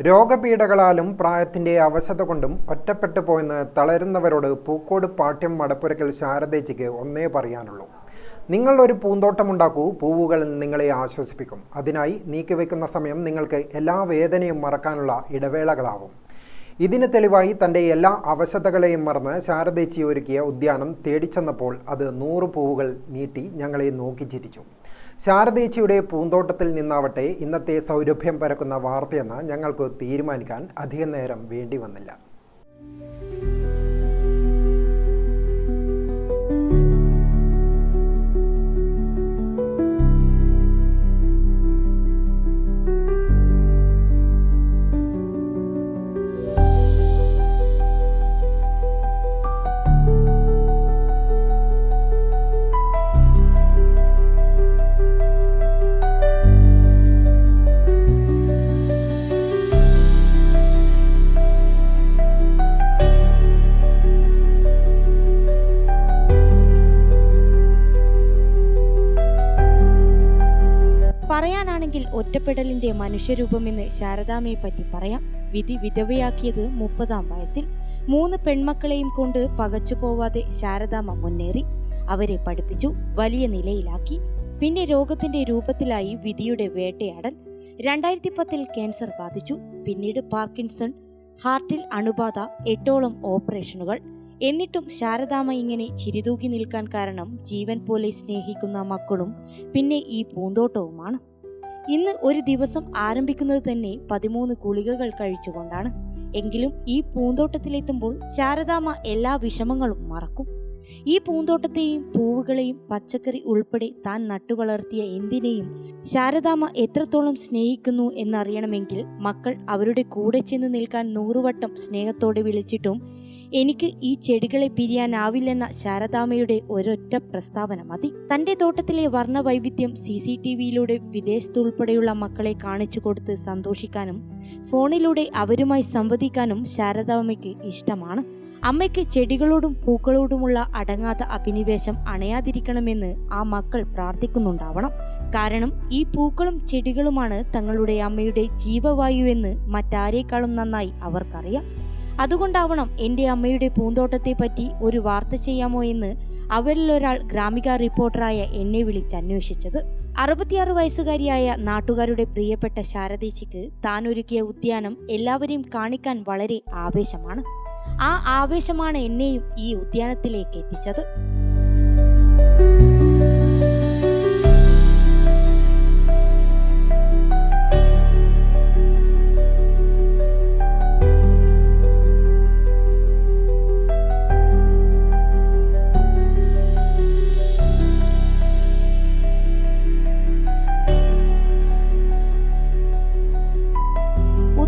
രോഗപീഠകളാലും പ്രായത്തിന്റെ അവശത കൊണ്ടും ഒറ്റപ്പെട്ടു പോയെന്ന് തളരുന്നവരോട് പൂക്കോട് പാഠ്യം മടപ്പുരക്കൽ ശാരദേച്ചിക്ക് ഒന്നേ പറയാനുള്ളൂ. നിങ്ങൾ ഒരു പൂന്തോട്ടമുണ്ടാക്കൂ പൂവുകൾ നിങ്ങളെ ആശ്വസിപ്പിക്കും. അതിനായി നീക്കിവെക്കുന്ന സമയം നിങ്ങൾക്ക് എല്ലാ വേദനയും മറക്കാനുള്ള ഇടവേളകളാവും. ഇതിന് തെളിവായി തന്റെ എല്ലാ അവശതകളെയും മറന്ന് ശാരദേച്ചി ഒരുക്കിയ ഉദ്യാനം തേടിച്ചെന്നപ്പോൾ അത് നൂറ് പൂവുകൾ നീട്ടി ഞങ്ങളെ നോക്കി ചിരിച്ചു. ശാരദേച്ചിയുടെ പൂന്തോട്ടത്തിൽ നിന്നാവട്ടെ ഇന്നത്തെ സൗരഭ്യം പരക്കുന്ന വാർത്തയെന്ന് ഞങ്ങൾക്ക് തീരുമാനിക്കാൻ അധികം നേരം വേണ്ടി വന്നില്ല. ഒറ്റപ്പെടലിന്റെ മനുഷ്യരൂപമെന്ന് ശാരദാമ്മയെ പറ്റി പറയാം. വിധി വിധവയാക്കിയത് മുപ്പതാം വയസ്സിൽ. മൂന്ന് പെൺമക്കളെയും കൊണ്ട് പകച്ചു പോവാതെ ശാരദാമ മുന്നേറി. അവരെ പഠിപ്പിച്ചു വലിയ നിലയിലാക്കി. പിന്നെ രോഗത്തിന്റെ രൂപത്തിലായി വിധിയുടെ വേട്ടയാടൽ. രണ്ടായിരത്തി പത്തിൽ ക്യാൻസർ ബാധിച്ചു. പിന്നീട് പാർക്കിൻസൺ ഹാർട്ടിൽ അണുബാധ എട്ടോളം ഓപ്പറേഷനുകൾ. എന്നിട്ടും ശാരദാമ ഇങ്ങനെ ചിരിതൂക്കി നിൽക്കാൻ കാരണം ജീവൻ പോലെ സ്നേഹിക്കുന്ന മക്കളും പിന്നെ ഈ പൂന്തോട്ടവുമാണ്. ഇന്ന് ഒരു ദിവസം ആരംഭിക്കുന്നത് തന്നെ പതിമൂന്ന് ഗുളികകൾ കഴിച്ചുകൊണ്ടാണ്. എങ്കിലും ഈ പൂന്തോട്ടത്തിലെത്തുമ്പോൾ ശാരദാമ്മ എല്ലാ വിഷമങ്ങളും മറക്കും. ഈ പൂന്തോട്ടത്തെയും പൂവുകളെയും പച്ചക്കറി ഉൾപ്പെടെ താൻ നട്ടുവളർത്തിയ എന്തിനേയും ശാരദാമ്മ എത്രത്തോളം സ്നേഹിക്കുന്നു എന്നറിയണമെങ്കിൽ മക്കൾ അവരുടെ കൂടെ ചെന്ന് നിൽക്കാൻ നൂറുവട്ടം സ്നേഹത്തോടെ വിളിച്ചിട്ടും എനിക്ക് ഈ ചെടികളെ പിരിയാനാവില്ലെന്ന ശാരദാമ്മയുടെ ഒരൊറ്റ പ്രസ്താവന മതി. തന്റെ തോട്ടത്തിലെ വർണവൈവിധ്യം സി സി ടി വിയിലൂടെ വിദേശത്തുൾപ്പെടെയുള്ള മക്കളെ കാണിച്ചു കൊടുത്ത് സന്തോഷിക്കാനും ഫോണിലൂടെ അവരുമായി സംവദിക്കാനും ശാരദാമ്മയ്ക്ക് ഇഷ്ടമാണ്. അമ്മയ്ക്ക് ചെടികളോടും പൂക്കളോടുമുള്ള അടങ്ങാത്ത അഭിനിവേശം അണയാതിരിക്കണമെന്ന് ആ മക്കൾ പ്രാർത്ഥിക്കുന്നുണ്ടാവണം. കാരണം ഈ പൂക്കളും ചെടികളുമാണ് തങ്ങളുടെ അമ്മയുടെ ജീവവായു എന്ന് മറ്റാരേക്കാളും നന്നായി അവർക്കറിയാം. അതുകൊണ്ടാവണം എന്റെ അമ്മയുടെ പൂന്തോട്ടത്തെ പറ്റി ഒരു വാർത്ത ചെയ്യാമോ എന്ന് അവരിലൊരാൾ ഗ്രാമിക റിപ്പോർട്ടറായ എന്നെ വിളിച്ചന്വേഷിച്ചത് അറുപത്തിയാറ് വയസ്സുകാരിയായ നാട്ടുകാരുടെ പ്രിയപ്പെട്ട ശാരദേച്ചിക്ക് താൻ ഒരുക്കിയ ഉദ്യാനം എല്ലാവരെയും കാണിക്കാൻ വളരെ ആവേശമാണ്. ആ ആവേശമാണ് എന്നെയും ഈ ഉദ്യാനത്തിലേക്ക് എത്തിച്ചത്.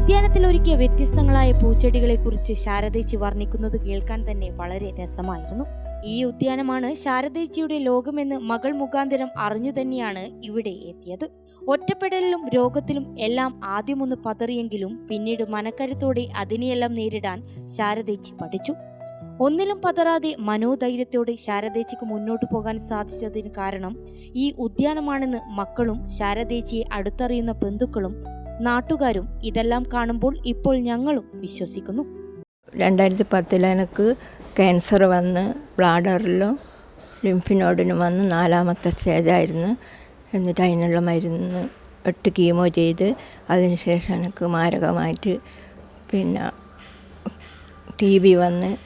ഉദ്യാനത്തിൽ ഒരുക്കിയ വ്യത്യസ്തങ്ങളായ പൂച്ചെടികളെക്കുറിച്ച് ശാരദേച്ചി വർണിക്കുന്നത് കേൾക്കാൻ തന്നെ വളരെ രസമായിരുന്നു. ഈ ഉദ്യാനമാണ് ശാരദേച്ചിയുടെ ലോകമെന്ന് മകൾ മുഖാന്തരം അറിഞ്ഞു തന്നെയാണ് ഇവിടെ എത്തിയത്. ഒറ്റപ്പെടലിലും രോഗത്തിലും എല്ലാം ആദ്യമൊന്ന് പതറിയെങ്കിലും പിന്നീട് മനക്കരുത്തോടെ അതിനെയെല്ലാം നേരിടാൻ ശാരദേച്ചി പഠിച്ചു. ഒന്നിലും പതറാതെ മനോധൈര്യത്തോടെ ശാരദേച്ചിക്ക് മുന്നോട്ടു പോകാൻ സാധിച്ചതിന് കാരണം ഈ ഉദ്യാനമാണെന്ന് മക്കളും ശാരദേച്ചിയെ അടുത്തറിയുന്ന ബന്ധുക്കളും നാട്ടുകാരും ഇതെല്ലാം കാണുമ്പോൾ ഇപ്പോൾ ഞങ്ങളും വിശ്വസിക്കുന്നു. രണ്ടായിരത്തി പത്തിൽ എനിക്ക് ക്യാൻസർ വന്ന് ബ്ലാഡറിലും ലിംഫിനോഡിനും വന്ന് നാലാമത്തെ സ്റ്റേജായിരുന്നു എന്നിട്ട് അതിനുള്ള മരുന്ന് എട്ട് കീമോ ചെയ്ത് അതിനുശേഷം എനിക്ക് മാരകമായിട്ട് പിന്നെ ടി ബി വന്ന്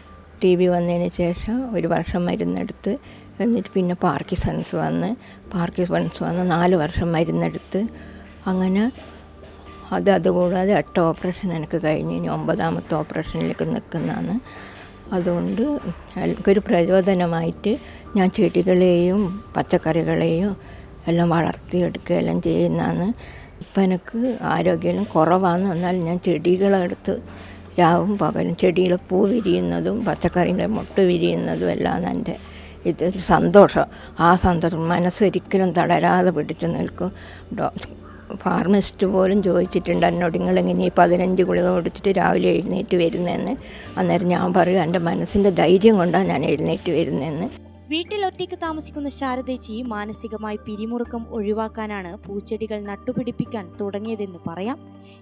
ടി ബി വന്നതിന് ശേഷം ഒരു വർഷം മരുന്നെടുത്ത് എന്നിട്ട് പിന്നെ പാർക്കിസൺസ് വന്ന് പാർക്കിസൺസ് വന്ന് നാല് വർഷം മരുന്നെടുത്ത്. അങ്ങനെ അത് അതുകൂടാതെ എട്ട് ഓപ്പറേഷൻ എനിക്ക് കഴിഞ്ഞ് ഇനി ഒമ്പതാമത്തെ ഓപ്പറേഷനിലേക്ക് നിൽക്കുന്നതാണ്. അതുകൊണ്ട് എനിക്കൊരു പ്രചോദനമായിട്ട് ഞാൻ ചെടികളെയും പച്ചക്കറികളെയും എല്ലാം വളർത്തിയെടുക്കുകയെല്ലാം ചെയ്യുന്നതാണ്. ഇപ്പം എനിക്ക് ആരോഗ്യം കുറവാണ്. എന്നാൽ ഞാൻ ചെടികളെടുത്ത് രാവും പകലും ചെടികൾ പൂ വിരിയുന്നതും പച്ചക്കറിയുടെ മുട്ട വിരിയുന്നതും എല്ലാം എന്റെ ഇത് സന്തോഷം. ആ സന്തോഷം മനസ്സൊരിക്കലും തളരാതെ പിടിച്ചു നിൽക്കും. ഫാർമസിസ്റ്റ് പോലും ചോദിച്ചിട്ടുണ്ട് എന്നോട് നിങ്ങളെങ്ങനെ ഈ പതിനഞ്ച് ഗുളിക കൊടുത്തിട്ട് രാവിലെ എഴുന്നേറ്റ് വരുന്നതെന്ന് അന്നേരം ഞാൻ പറയും എന്റെ മനസ്സിന്റെ ധൈര്യം കൊണ്ടാണ് ഞാൻ എഴുന്നേറ്റ് വരുന്നതെന്ന് വീട്ടിൽ ഒറ്റയ്ക്ക് താമസിക്കുന്ന ശാരദേച്ചി മാനസികമായി പിരിമുറുക്കം ഒഴിവാക്കാനാണ് പൂച്ചെടികൾ നട്ടുപിടിപ്പിക്കാൻ തുടങ്ങിയതെന്ന് പറയാം.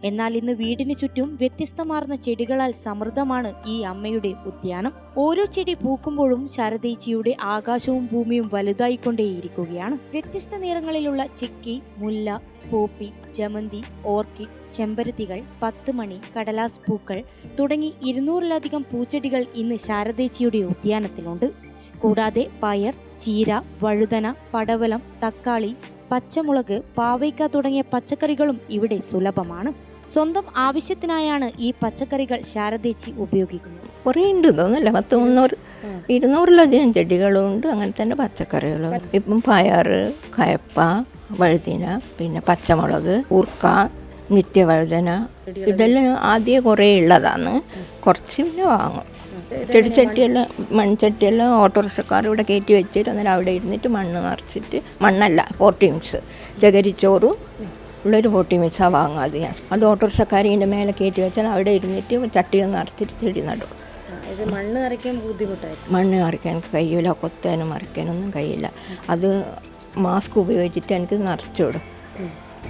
എന്നാൽ ഇന്ന് വീടിന് ചുറ്റും വ്യത്യസ്തമാർന്ന ചെടികളാൽ സമൃദ്ധമാണ് ഈ അമ്മയുടെ ഉദ്യാനം. ഓരോ ചെടി പൂക്കുമ്പോഴും ശാരദേച്ചിയുടെ ആകാശവും ഭൂമിയും വലുതായിക്കൊണ്ടേയിരിക്കുകയാണ്. വ്യത്യസ്ത നിറങ്ങളിലുള്ള ചിക്കി മുല്ല പോപ്പി ജമന്തി ഓർക്കിഡ് ചെമ്പരത്തികൾ പത്ത് മണി കടലാസ് പൂക്കൾ തുടങ്ങി ഇരുന്നൂറിലധികം പൂച്ചെടികൾ ഇന്ന് ശാരദേച്ചിയുടെ ഉദ്യാനത്തിലുണ്ട്. കൂടാതെ പയർ ചീര വഴുതന പടവലം തക്കാളി പച്ചമുളക് പാവയ്ക്ക തുടങ്ങിയ പച്ചക്കറികളും ഇവിടെ സുലഭമാണ്. സ്വന്തം ആവശ്യത്തിനായാണ് ഈ പച്ചക്കറികൾ ശാരദേച്ചി ഉപയോഗിക്കുന്നത്. കുറേ ഉണ്ട് തോന്നുന്നില്ല? പത്ത് മുന്നൂറ് ഇരുന്നൂറിലധികം ചെടികളുണ്ട്. അങ്ങനെ തന്നെ പച്ചക്കറികളും ഇപ്പം പയർ കയപ്പ വഴുതിന പിന്നെ പച്ചമുളക് ഉർക്ക നിത്യവഴുതന ഇതെല്ലാം ആദ്യം കുറേ ഉള്ളതാണ്. കുറച്ച് പിന്നെ വാങ്ങും. ചെടിച്ചട്ടിയെല്ലാം മൺചട്ടിയെല്ലാം ഓട്ടോറിക്ഷക്കാർ ഇവിടെ കയറ്റി വെച്ചിട്ട് അന്നേരം അവിടെ ഇരുന്നിട്ട് മണ്ണ് നിറച്ചിട്ട് മണ്ണല്ല പോട്ടി മിക്സ് ചകരിച്ചോറും ഉള്ളൊരു പോട്ടി മിക്സാണ് വാങ്ങാതെ ഞാൻ. അത് ഓട്ടോറിക്ഷക്കാർ ഇതിന്റെ മേലെ കയറ്റി വെച്ചാൽ അവിടെ ഇരുന്നിട്ട് ചട്ടിയിൽ നിറച്ചിട്ട് ചെടി നടും. ഇത് മണ്ണ് നിറയ്ക്കാൻ ബുദ്ധിമുട്ടായി മണ്ണ് നിറയ്ക്കാൻ എനിക്ക് കഴിയില്ല കൊത്താനും മറിക്കാനൊന്നും കഴിയില്ല. അത് മാസ്ക് ഉപയോഗിച്ചിട്ട് എനിക്ക് നിറച്ചിടും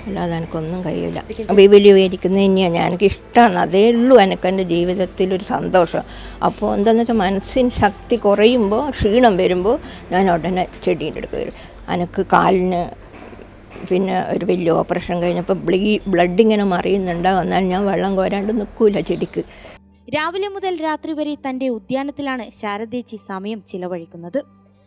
അല്ലാതെ എനിക്കൊന്നും കഴിയില്ല വിപുലീകരിക്കുന്നത് തന്നെയാണ്. എനിക്ക് ഇഷ്ടമാണ് അതേ ഉള്ളൂ എനിക്ക് എന്റെ ജീവിതത്തിലൊരു സന്തോഷം. അപ്പോൾ എന്താണെന്ന് വെച്ചാൽ മനസ്സിന് ശക്തി കുറയുമ്പോൾ ക്ഷീണം വരുമ്പോൾ ഞാൻ ഉടനെ ചെടീന്റെ അടുക്ക് വരും. എനിക്ക് കാലിന് പിന്നെ ഒരു വലിയ ഓപ്പറേഷൻ കഴിഞ്ഞപ്പോൾ ബ്ലീ ബ്ലഡ് ഇങ്ങനെ മറിയുന്നുണ്ടാവും. എന്നാൽ ഞാൻ വെള്ളം കോരാണ്ട് നിൽക്കൂല ചെടിക്ക്. രാവിലെ മുതൽ രാത്രി വരെ തന്റെ ഉദ്യാനത്തിലാണ് ശാരദേച്ചി സമയം ചിലവഴിക്കുന്നത്.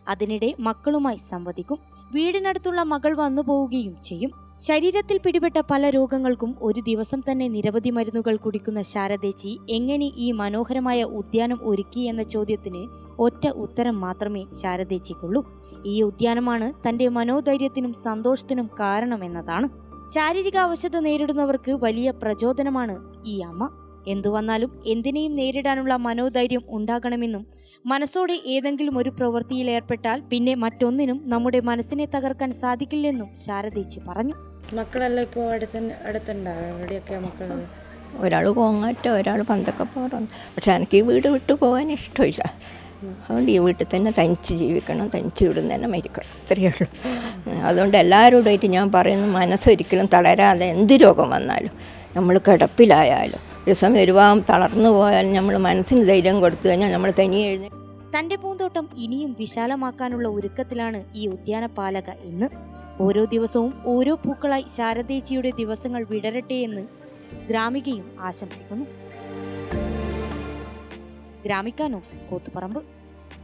അതിനിടെ മക്കളുമായി സംവദിക്കും. വീടിനടുത്തുള്ള മകൾ വന്നു പോവുകയും ചെയ്യും. ശരീരത്തിൽ പിടിപെട്ട പല രോഗങ്ങൾക്കും ഒരു ദിവസം തന്നെ നിരവധി മരുന്നുകൾ കുടിക്കുന്ന ശാരദേച്ചി എങ്ങനെ ഈ മനോഹരമായ ഉദ്യാനം ഒരുക്കി എന്ന ചോദ്യത്തിന് ഒറ്റ ഉത്തരം മാത്രമേ ശാരദേച്ചിക്കുള്ളൂ. ഈ ഉദ്യാനമാണ് തന്റെ മനോധൈര്യത്തിനും സന്തോഷത്തിനും കാരണമെന്നതാണ്. ശാരീരിക അവശത നേരിടുന്നവർക്ക് വലിയ പ്രചോദനമാണ് ഈ അമ്മ. എന്തു വന്നാലും എന്തിനേയും നേരിടാനുള്ള മനോധൈര്യം ഉണ്ടാകണമെന്നും മനസ്സോടെ ഏതെങ്കിലും ഒരു പ്രവൃത്തിയിൽ ഏർപ്പെട്ടാൽ പിന്നെ മറ്റൊന്നിനും നമ്മുടെ മനസ്സിനെ തകർക്കാൻ സാധിക്കില്ലെന്നും ശാരദേച്ചി പറഞ്ഞു. മക്കളെല്ലാം ഇപ്പോൾ അടുത്ത് അടുത്തുണ്ടാവും എവിടെയൊക്കെ മക്കൾ ഒരാൾ കോങ്ങാറ്റ ഒരാൾ പന്തക്കപ്പാറ. പക്ഷെ എനിക്ക് ഈ വീട് വിട്ടു പോകാൻ ഇഷ്ടമില്ല. അതുകൊണ്ട് ഈ വീട്ടിൽ തന്നെ തനിച്ച് ജീവിക്കണം തനിച്ച് ഇവിടെ തന്നെ മരിക്കണം. അത്രയേ ഉള്ളൂ. അതുകൊണ്ട് എല്ലാവരോടായിട്ട് ഞാൻ പറയുന്നു മനസ്സൊരിക്കലും തളരാതെ എന്ത് രോഗം വന്നാലും നമ്മൾ കിടപ്പിലായാലും ഒരു സമയം ഒരുപാട് തളർന്നു പോയാലും നമ്മൾ മനസ്സിന് ധൈര്യം കൊടുത്തു കഴിഞ്ഞാൽ നമ്മൾ തനിയെ എഴുതി തന്റെ പൂന്തോട്ടം ഇനിയും വിശാലമാക്കാനുള്ള ഒരുക്കത്തിലാണ് ഈ ഉദ്യാനപാലക ഇന്ന്. ഓരോ ദിവസവും ഓരോ പൂക്കളായി ശാരദേച്ചിയുടെ ദിവസങ്ങൾ വിടരട്ടെ എന്ന് ഗ്രാമികയും ആശംസിക്കുന്നു. ഗ്രാമിക ന്യൂസ് കോത്തുപറമ്പ്.